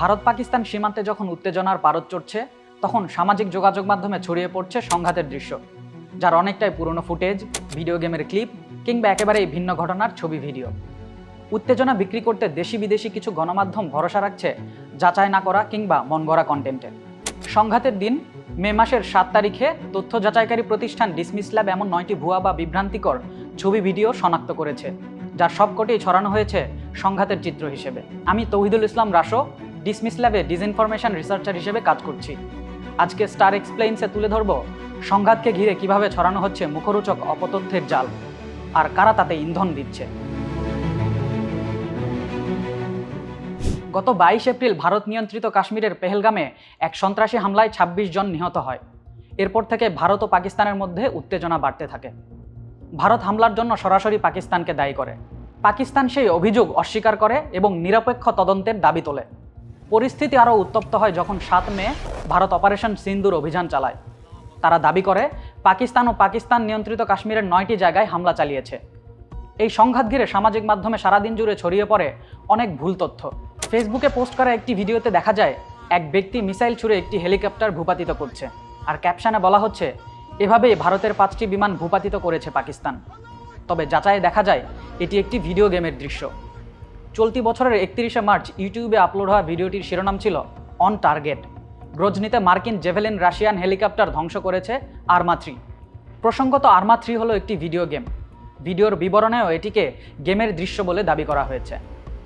ভারত পাকিস্তান সীমান্তে যখন উত্তেজনার পারদ চড়ছে, তখন সামাজিক যোগাযোগ মাধ্যমে ছড়িয়ে পড়ছে সংঘাতের দৃশ্য, যার অনেকটাই পুরনো ফুটেজ, ভিডিও গেমের ক্লিপ কিংবা একেবারেই ভিন্ন ঘটনার ছবি ভিডিও। উত্তেজনা বিক্রি করতে দেশি বিদেশি কিছু গণমাধ্যম ভরসা রাখছে যাচাই না করা কিংবা মন গড়া কন্টেন্টে সংঘাতের দিন, মে মাসের সাত তারিখে তথ্য যাচাইকারী প্রতিষ্ঠান ডিসমিস ল্যাব এমন নয়টি ভুয়া বা বিভ্রান্তিকর ছবি ভিডিও শনাক্ত করেছে, যার সবকটি ছড়ানো হয়েছে সংঘাতের চিত্র হিসেবে। আমি তৌহিদুল ইসলাম রাসো ডিসমিস ল্যাবে ডিসইনফরমেশন রিসার্চার হিসেবে কাজ করছি। আজকে স্টার এক্সপ্লেইনসে তুলে ধরব সংঘাতকে ঘিরে কীভাবে ছড়ানো হচ্ছে মুখরোচক অপতথ্যের জাল আর কারা তাতে ইন্ধন দিচ্ছে। গত বাইশ এপ্রিল ভারত নিয়ন্ত্রিত কাশ্মীরের পেহেলগামে এক সন্ত্রাসী হামলায় ২৬ জন নিহত হয়। এরপর থেকে ভারত ও পাকিস্তানের মধ্যে উত্তেজনা বাড়তে থাকে। ভারত হামলার জন্য সরাসরি পাকিস্তানকে দায়ী করে। পাকিস্তান সেই অভিযোগ অস্বীকার করে এবং নিরপেক্ষ তদন্তের দাবি তোলে। পরিস্থিতি আরও উত্তপ্ত হয় যখন সাত মে ভারত অপারেশন সিন্দুর অভিযান চালায়। তারা দাবি করে, পাকিস্তান ও পাকিস্তান নিয়ন্ত্রিত কাশ্মীরের নয়টি জায়গায় হামলা চালিয়েছে। এই সংঘাত ঘিরে সামাজিক মাধ্যমে সারাদিন জুড়ে ছড়িয়ে পড়ে অনেক ভুল তথ্য। ফেসবুকে পোস্ট করা একটি ভিডিওতে দেখা যায়, এক ব্যক্তি মিসাইল ছুড়ে একটি হেলিকপ্টার ভূপাতিত করছে। আর ক্যাপশানে বলা হচ্ছে, এভাবেই ভারতের পাঁচটি বিমান ভূপাতিত করেছে পাকিস্তান। তবে যাচাই দেখা যায়, এটি একটি ভিডিও গেমের দৃশ্য। চলতি বছরের একত্রিশে মার্চ ইউটিউবে আপলোড হওয়া ভিডিওটির শিরোনাম ছিল অন টার্গেট গ্রজনিতে মার্কিন জেভেলিন রাশিয়ান হেলিকপ্টার ধ্বংস করেছে আর্মা থ্রি। প্রসঙ্গত আর্মা থ্রি হলো একটি ভিডিও গেম। ভিডিওর বিবরণেও এটিকে গেমের দৃশ্য বলে দাবি করা হয়েছে।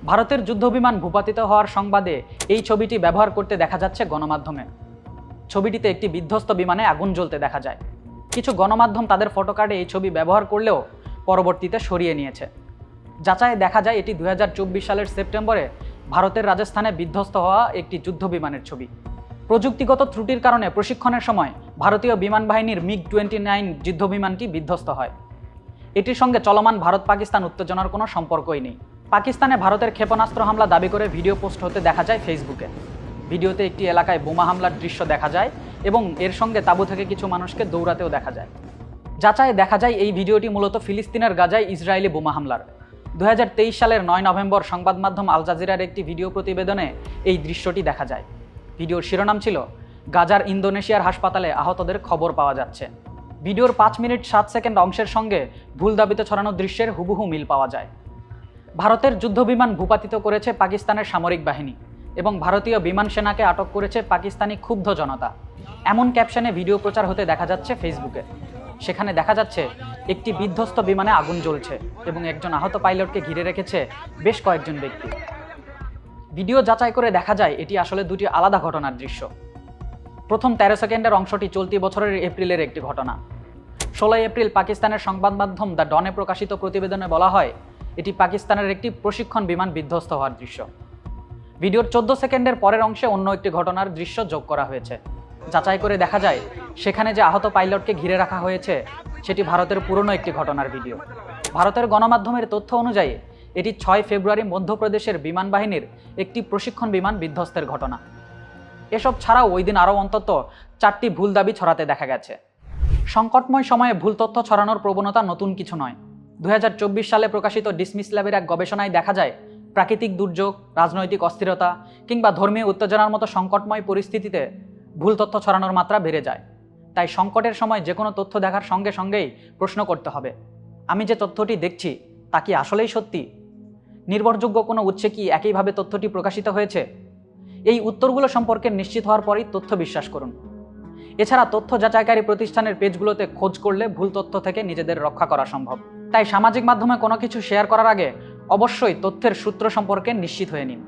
ভারতের যুদ্ধবিমান ভূপাতিত হওয়ার সংবাদে এই ছবিটি ব্যবহার করতে দেখা যাচ্ছে গণমাধ্যমে। ছবিটিতে একটি বিধ্বস্ত বিমানে আগুন জ্বলতে দেখা যায়। কিছু গণমাধ্যম তাদের ফটোকার্ডে এই ছবি ব্যবহার করলেও পরবর্তীতে সরিয়ে নিয়েছে। যাচাই দেখা যায় এটি দু হাজার চব্বিশ সালের সেপ্টেম্বরে ভারতের রাজস্থানে বিধ্বস্ত হওয়া একটি যুদ্ধ বিমানের ছবি। প্রযুক্তিগত ত্রুটির কারণে প্রশিক্ষণের সময় ভারতীয় বিমান বাহিনীর মিগ টোয়েন্টি নাইন যুদ্ধ বিমানটি বিধ্বস্ত হয়। এটির সঙ্গে চলমান ভারত পাকিস্তান উত্তেজনার কোনো সম্পর্কই নেই। পাকিস্তানে ভারতের ক্ষেপণাস্ত্র হামলা দাবি করে ভিডিও পোস্ট হতে দেখা যায় ফেসবুকে। ভিডিওতে একটি এলাকায় বোমা হামলার দৃশ্য দেখা যায় এবং এর সঙ্গে তাঁবু থেকে কিছু মানুষকে দৌড়াতেও দেখা যায়। যাচাই দেখা যায় এই ভিডিওটি মূলত ফিলিস্তিনের গাজায় ইসরায়েলি বোমা হামলার। দু হাজার তেইশ সালের নয় নভেম্বর সংবাদ মাধ্যম আল জাজিরার একটি ভিডিও প্রতিবেদনে এই দৃশ্যটি দেখা যায়। ভিডিওর শিরোনাম ছিল, গাজার ইন্দোনেশিয়ার হাসপাতালে আহতদের খবর পাওয়া যাচ্ছে। ভিডিওর পাঁচ মিনিট সাত সেকেন্ড অংশের সঙ্গে ভুল দাবিতে ছড়ানো দৃশ্যের হুবহু মিল পাওয়া যায়। ভারতের যুদ্ধবিমান ভূপাতিত করেছে পাকিস্তানের সামরিক বাহিনী এবং ভারতীয় বিমান সেনাকে আটক করেছে পাকিস্তানি ক্ষুব্ধ জনতা। এমন ক্যাপশনে ভিডিও প্রচার হতে দেখা যাচ্ছে ফেসবুকে। সেখানে দেখা যাচ্ছে একটি বিধ্বস্ত বিমানে আগুন জ্বলছে এবং একজন আহত পাইলটকে ঘিরে রেখেছে বেশ কয়েকজন ব্যক্তি। ভিডিও যাচাই করে দেখা যায় এটি আসলে দুটি আলাদা ঘটনার দৃশ্য। প্রথম তেরো সেকেন্ডের অংশটি চলতি বছরের এপ্রিলের একটি ঘটনা। ষোলোই এপ্রিল পাকিস্তানের সংবাদ মাধ্যম দ্য ডনে প্রকাশিত প্রতিবেদনে বলা হয়, এটি পাকিস্তানের একটি প্রশিক্ষণ বিমান বিধ্বস্ত হওয়ার দৃশ্য। ভিডিওর চোদ্দ সেকেন্ডের পরের অংশে অন্য একটি ঘটনার দৃশ্য যোগ করা হয়েছে। যাচাই করে দেখা যায়, সেখানে যে আহত পাইলটকে ঘিরে রাখা হয়েছে, সেটি ভারতের পুরনো একটি ঘটনার ভিডিও। ভারতের গণমাধ্যমের তথ্য অনুযায়ী, এটি ছয় ফেব্রুয়ারি মধ্যপ্রদেশের বিমান বাহিনীর একটি প্রশিক্ষণ বিমান বিধ্বস্তের ঘটনা। এসব ছাড়াও ওই দিন আরও অন্তত চারটি ভুল দাবি ছড়াতে দেখা গেছে। সংকটময় সময়ে ভুল তথ্য ছড়ানোর প্রবণতা নতুন কিছু নয়। দু সালে প্রকাশিত ডিসমিস ল্যাবের এক গবেষণায় দেখা যায়, প্রাকৃতিক দুর্যোগ, রাজনৈতিক অস্থিরতা কিংবা ধর্মীয় উত্তেজনার মতো সংকটময় পরিস্থিতিতে ভুল তথ্য ছড়ানোর মাত্রা বেড়ে যায়। তাই সংকটের সময় যে কোনো তথ্য দেখার সঙ্গে সঙ্গেই প্রশ্ন করতে হবে, আমি যে তথ্যটি দেখছি, তা কি আসলেই সত্যি? নির্ভরযোগ্য কোনো উৎসে কি একইভাবে তথ্যটি প্রকাশিত হয়েছে? এই উত্তরগুলো সম্পর্কে নিশ্চিত হওয়ার পরই তথ্য বিশ্বাস করুন। এছাড়া তথ্য যাচাইকারী প্রতিষ্ঠানের পেজগুলোতে খোঁজ করলে ভুল তথ্য থেকে নিজেদের রক্ষা করা সম্ভব। তাই সামাজিক মাধ্যমে কোনো কিছু শেয়ার করার আগে অবশ্যই তথ্যের সূত্র সম্পর্কে নিশ্চিত হয়ে নিন।